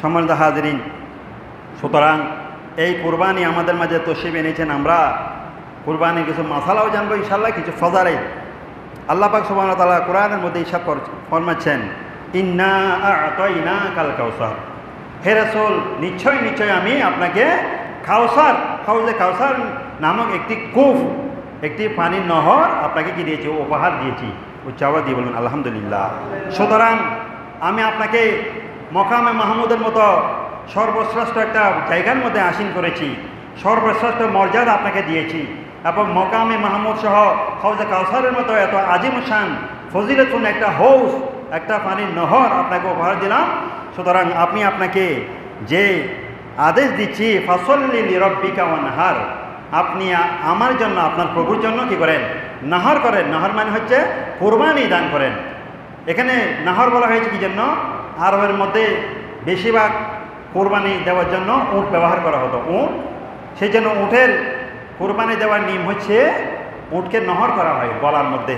সম্মানিত হাজরিন, সুতরাং এই কোরবানি আমাদের মাঝে তসিব এনেছেন আমরা। কোরবানির কিছু মশালাও জানব ইনশাল্লাহ কিছু ফজারে। আল্লাহ পাক সুবাহ তালা কোরআনের মধ্যে ইসাব ফরমাচ্ছেন ইন্না কাল কাউসার হে রসুল, নিশ্চয় নিশ্চয় আমি আপনাকে কাউসার হাউজে কাউসার নামক একটি কুফ, একটি পানির নহর আপনাকে কি দিয়েছি? উপহার দিয়েছি। উচ্চাওয়া দিয়ে বলুন, আলহামদুলিল্লাহ। সুতরাং আমি আপনাকে মকামে মাহমুদের মতো সর্বশ্রেষ্ঠ একটা জায়গার মধ্যে আসীন করেছি। সর্বশ্রেষ্ঠ মর্যাদা আপনাকে দিয়েছি। এবং মকামে মাহমুদ সহ হৌজে কাউসারের মতো এত আজিম শান, ফজিলতুন একটা হৌস একটা পানির নহর আপনাকে উপহার দিলাম। সুতরাং আপনি আপনাকে যে আদেশ দিচ্ছি, ফসল্লি নিরব্বিকা নাহার আপনি আমার জন্য, আপনার প্রভুর জন্য কি করেন? নাহর করেন। নাহর মানে হচ্ছে কোরবানি দান করেন। এখানে নাহর বলা হয়েছে কি জন্য? আরবের মধ্যে বেশিরভাগ কোরবানি দেওয়ার জন্য উঁট ব্যবহার করা হতো। উঁট সেই জন্য উঁটের কোরবানি দেওয়ার নিয়ম হচ্ছে উঁটকে নহর করা হয় গলার মধ্যে।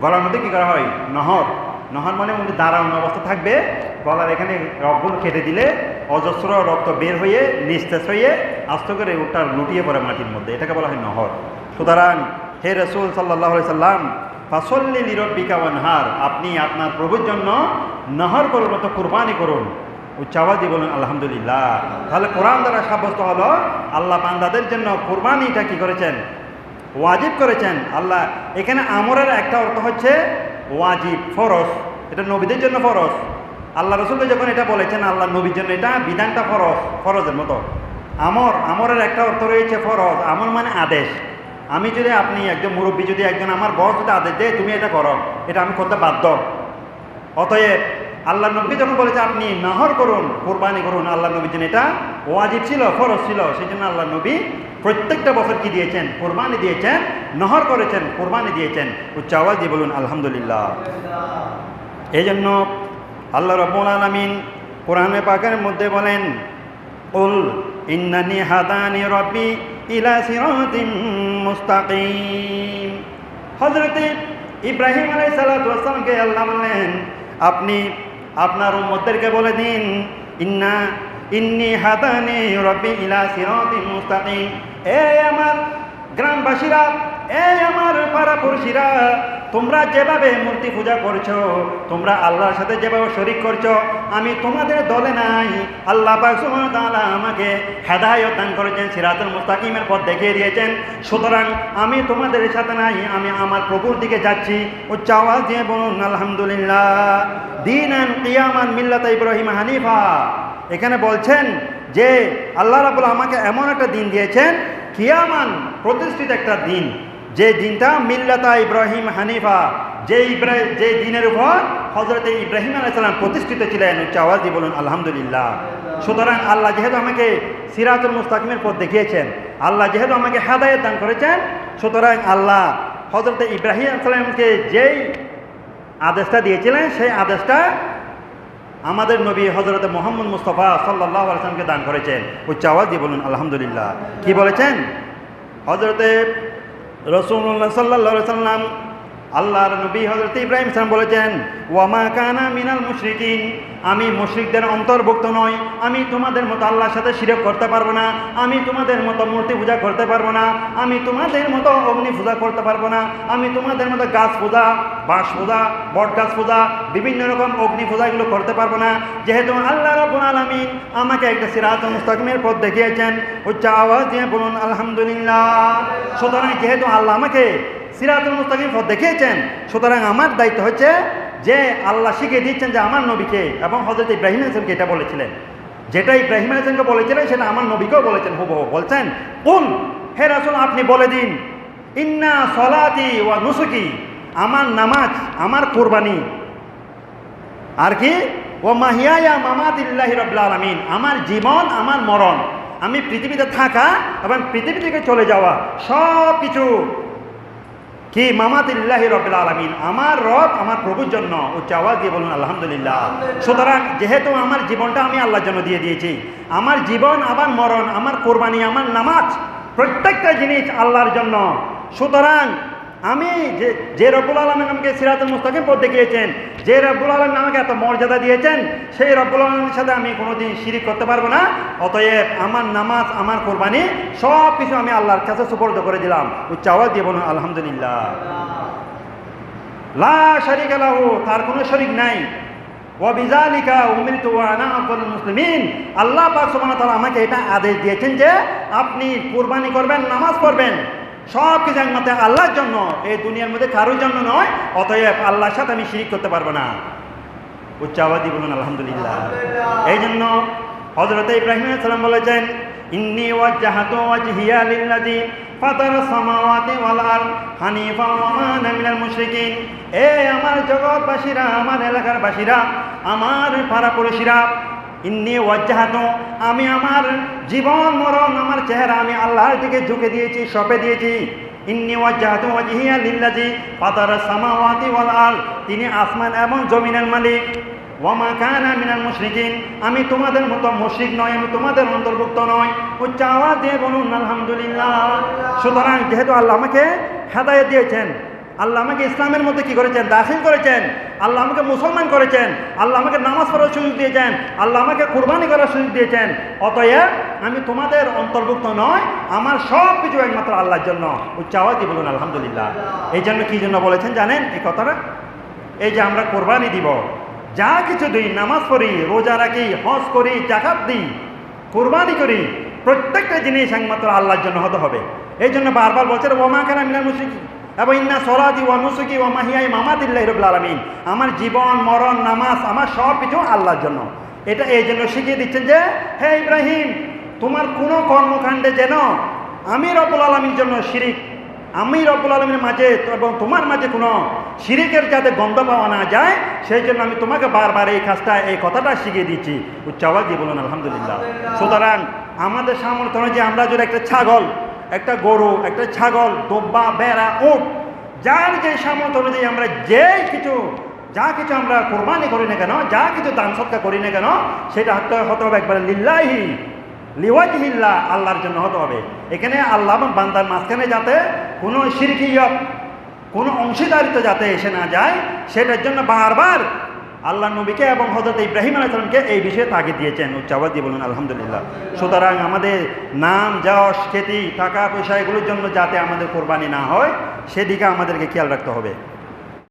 গলার মধ্যে কী করা হয়? নহর। নহর মানে উনি দাঁড়ানো অবস্থা থাকবে, গলার এখানে রক্তগুলো কেটে দিলে অজস্র রক্ত বের হয়ে, নিস্তেজ হয়ে আস্ত করে উটটা লুটিয়ে পড়ে মাটির মধ্যে। এটাকে বলা হয় নহর। সুতরাং হে রসুল সাল্লাহ সাল্লাম ফাসল্লি লিরব্বিকা ওয়ানহার, আপনি আপনার প্রভুর জন্য নহর করুন মতো কুরবানি করুন। উচ্চাবাদি বলুন, আলহামদুলিল্লাহ। তাহলে কোরআন দ্বারা সাব্যস্ত হলো, আল্লাহ বান্দাদের জন্য কোরবানিটা কি করেছেন? ওয়াজিব করেছেন। আল্লাহ, এখানে আমরের একটা অর্থ হচ্ছে ওয়াজিব ফরস এটা নবীদের জন্য ফরস আল্লাহ রসুল যখন এটা বলেছেন, আল্লাহ নবীর জন্য এটা বিধানটা ফরজ, ফরজের মতো। আমর, আমরের একটা অর্থ রয়েছে ফরজ। আমর মানে আদেশ। আমি যদি আপনি একজন মুরব্বী, যদি একজন আমার বস যদি আদেশ দেয়, তুমি এটা করো। এটা আমি করতে বাধ্য। অতএব আল্লাহ নবী যখন বলেছে, আপনি নহর করুন, কোরবানি করুন, আল্লাহ নবীর জন্য এটা ওয়াজিব ছিল, ফরজ ছিল সেই জন্য আল্লাহ নবী প্রত্যেকটা বছর কি দিয়েছেন? কোরবানি দিয়েছেন, নহর করেছেন, কোরবানি দিয়েছেন। উচ্চ আওয়াজ দিয়ে বলুন, আলহামদুলিল্লাহ। এই জন্য আল্লাহ রব্বুল আলমিন কোরআনে পাকের মধ্যে বলেন, উল ইন্নানি হাদানি রব্বি ইলা সিরাতিম মুস্তাকিম। হযরতে ইব্রাহিম সালাতু ওয়াসসালামকে আল্লাহ বললেন, আপনি আপনার উম্মতদেরকে বলে দিন, ইন্না, ইন্নি হাদানি রব্বি ইলা সিরাতিম মুস্তাকিম। এ আমার গ্রামবাসীরা, এ আমার পাড়াপড়শিরা তোমরা যেভাবে মূর্তি পূজা করছ, তোমরা আল্লাহর সাথে যেভাবে শরিক করছ, আমি তোমাদের দলে নাই। আল্লাহ তাআলা আমাকে হেদায়ত দান করেছেন, সিরাতুল মুস্তাকিমের পথ দেখিয়ে দিয়েছেন। সুতরাং আমি তোমাদের সাথে নাই, আমি আমার প্রভুর দিকে যাচ্ছি। উচ্চ আওয়াজ দিয়ে বলুন, আলহামদুলিল্লাহ। দিন আন মিল্লাত ইব্রাহিম হানিফা। এখানে বলছেন যে, আল্লাহ রাবুল আমাকে এমন একটা দিন দিয়েছেন কিয়ামান প্রতিষ্ঠিত একটা দিন। যে দিনটা মিল্লাতা ইব্রাহিম হানিফা যে যে দিনের উপর হজরত ইব্রাহিম আলাইসাল্লাম প্রতিষ্ঠিত ছিলেন উচ্চ আওয়াজ দিয়ে বলুন, আলহামদুলিল্লাহ। সুতরাং আল্লাহ যেহেতু আমাকে সিরাতুল মুস্তাকিমের পথ দেখিয়েছেন, আল্লাহ যেহেতু আমাকে হেদায়ত দান করেছেন, সুতরাং আল্লাহ হজরত ইব্রাহিম আলাইসাল্লামকে যেই আদেশটা দিয়েছিলেন, সেই আদেশটা আমাদের নবী হজরত মোহাম্মদ মুস্তফা সাল্লাহ আলসালামকে দান করেছেন। উচ্চ আওয়াজ দিয়ে বলুন, আলহামদুলিল্লাহ। কি বলেছেন? হজরতে রসুল্লাহ সাল্লাহ সাল্লাম আল্লাহর নবী হজরত ইব্রাহিম সালাম বলেছেন ওয়ামা কানা মিনাল মুশরিকিন আমি মুশরিকদের অন্তর্ভুক্ত নই আমি তোমাদের মতো আল্লাহর সাথে শিরক করতে পারব না আমি তোমাদের মতো মূর্তি পূজা করতে পারব না আমি তোমাদের মতো অগ্নি পূজা করতে পারব না আমি তোমাদের মতো গাছ পূজা, বাঁশ পূজা, বট গাছ পূজা, বিভিন্ন রকম অগ্নি পূজা এগুলো করতে পারব না যেহেতু আল্লাহ রব্বুল আলামিন আমাকে একটা সিরাজ মুস্তাকিমের পথ দেখিয়েছেন। উচ্চ আওয়াজ দিয়ে বলুন, আলহামদুলিল্লাহ সুতরাং যেহেতু আল্লাহ আমাকে সিরাতুল মুস্তাকিম পথ দেখিয়েছেন। সুতরাং আমার দায়িত্ব হচ্ছে যে আল্লাহ শিখিয়ে দিচ্ছেন যে আমার নবীকে এবং হজরত ইব্রাহিম হাসানকে এটা বলেছিলেন। যেটা ইব্রাহিম হাসানকে বলেছিলেন, সেটা আমার নবীকেও বলেছেন, হুবহু। বলছেন কোন হে রাসুল, আপনি বলে দিন, ইন্না সলাতি ওয়া নুসুকি, আমার নামাজ, আমার কোরবানি। আর কি? ও মাহিয়া মামাতিল্লাহি রব্লা আলমিন, আমার জীবন, আমার মরণ। আমি পৃথিবীতে থাকা এবং পৃথিবী থেকে চলে যাওয়া সব কিছু কি মামাতিল্লাহি রবিল আলমিন? আমার রব আমার প্রভুর জন্য উচ্চ আওয়াজ দিয়ে বলুন আলহামদুলিল্লাহ। সুতরাং যেহেতু আমার জীবনটা আমি আল্লাহর জন্য দিয়ে দিয়েছি আমার জীবন আমার মরণ আমার কোরবানি আমার নামাজ প্রত্যেকটা জিনিস আল্লাহর জন্য। সুতরাং আমি যে যে রব্বুল আলমিন আমাকে সিরাতুল মুস্তাকিম পথ দেখিয়েছেন, যে রব্বুল আলমিন আমাকে এত মর্যাদা দিয়েছেন, সেই রব্বুল আলমের সাথে আমি কোনোদিন শিরিক করতে পারব না। অতএব আমার নামাজ, আমার কোরবানি, সব কিছু আমি আল্লাহর কাছে সুপর্দ করে দিলাম। উচ্চাওয়া দিয়ে বলুন, আলহামদুলিল্লাহ। লা শারিকা লাহু, তার কোনো শরিক নাই। ওয়াবিজালিকা উমিরতু ওয়া মুসলিমিন। আল্লাহ পাক সুবহানাহু তাআলা আমাকে এটা আদেশ দিয়েছেন যে, আপনি কুরবানি করবেন, নামাজ পড়বেন। সব কিছু একমাত্র আল্লাহর জন্য। এই দুনিয়ার মধ্যে কারোর জন্য নয় অতএব আল্লাহর সাথে আমি শিরিক করতে পারব না। উচ্চাবাদী বলুন আলহামদুলিল্লাহ। এই জন্য হজরত ইব্রাহিম সালাম বলেছেন ইন্নি ওয়াজ্জাহাতু ওয়াজহিয়া লিল্লাযী ফাতারা সামাওয়াতি ওয়াল আরদ হানিফা ওয়া মা আনা মিনাল মুশরিকিন। এ আমার জগৎবাসীরা আমার এলাকার বাসীরা আমার পাড়াপড়শিরা ইন্নি ওয়াজ্জাহাতু, আমি আমার জীবন মরণ, আমার চেহারা আমি আল্লাহর দিকে ঝুঁকে দিয়েছি, সঁপে দিয়েছি। ইন্নি ওয়াজ্জাহাতু ওয়াজহিয়া লিল্লাযী ফাতারা সামাওয়াতি ওয়াল আরদ, তিনি আসমান এবং জমিনের মালিক। ওয়ামা কানা মিনাল মুশরিকিন, আমি তোমাদের মতো মুশরিক নয় আমি তোমাদের অন্তর্ভুক্ত নয় উচ্চ আওয়াজ দিয়ে বলুন, আলহামদুলিল্লাহ। সুতরাং যেহেতু আল্লাহ আমাকে হেদায়ত দিয়েছেন আল্লাহ আমাকে ইসলামের মধ্যে কি করেছেন? দাখিল করেছেন। আল্লাহ আমাকে মুসলমান করেছেন। আল্লাহ আমাকে নামাজ পড়ার সুযোগ দিয়েছেন। আল্লাহ আমাকে কুরবানি করার সুযোগ দিয়েছেন। অতএব আমি তোমাদের অন্তর্ভুক্ত নয় আমার সব কিছু একমাত্র আল্লাহর জন্য। উচ্চ আওয়াজ বলুন, আলহামদুলিল্লাহ। এই জন্য কী জন্য বলেছেন জানেন? এই কথাটা? এই যে আমরা কোরবানি দিব। যা কিছু দিই, নামাজ পড়ি, রোজা রাখি, হজ করি জাকাত দিই, কোরবানি করি, প্রত্যেকটা জিনিস একমাত্র আল্লাহর জন্য হতে হবে। এই জন্য বারবার বলছে ওমা কেন মিনাল মুশরিকি এবং ইন্না সলাদি ওয়া নুসুকি ওয়া মাহিয়াই মামাদিল্লাহ রবিল আলমিন। আমার জীবন, মরণ, নামাজ, আমার সব কিছু আল্লাহর জন্য। এটা এই জন্য শিখিয়ে দিচ্ছেন যে, হে ইব্রাহিম, তোমার কোনো কর্মকাণ্ডে যেন আমি রব্বুল আলমীর জন্য শিরিক, আমি রব্বুল আলমীর মাঝে এবং তোমার মাঝে কোনো শিরিকের যাতে গন্ধ পাওয়া না যায়, সেই জন্য আমি তোমাকে বারবার এই কাজটা, এই কথাটা শিখিয়ে দিচ্ছি। উচ্চাওয়াজ দিয়ে বলুন, আলহামদুলিল্লাহ। সুতরাং আমাদের সামর্থ্য যে আমরা যদি একটা ছাগল একটা গরু, একটা ছাগল, দোব্বা, বেড়া, উট, যার যে সামর্থ্য অনুযায়ী আমরা যে কিছু, যা কিছু আমরা কোরবানি করি না কেন, যা কিছু দান সৎকার করি না কেন, সেটা হতে হতে হবে একবারে লিল্লাহি লিওয়াজহিল্লা আল্লাহর জন্য হতে হবে। এখানে আল্লাহ বান্দার মাঝখানে যাতে কোনো সিরকিয়ত কোনো অংশীদারিত্ব যাতে এসে না যায়, সেটার জন্য বারবার আল্লাহ নবীকে এবং হজরত ইব্রাহিম আলাইসালামকে এই বিষয়ে তাগিদ দিয়েছেন উচ্চাবাদ দিয়ে বলুন, আলহামদুলিল্লাহ। সুতরাং আমাদের নাম, যশ, খ্যাতি টাকা পয়সা এগুলোর জন্য যাতে আমাদের কোরবানি না হয়, সেদিকে আমাদেরকে খেয়াল রাখতে হবে।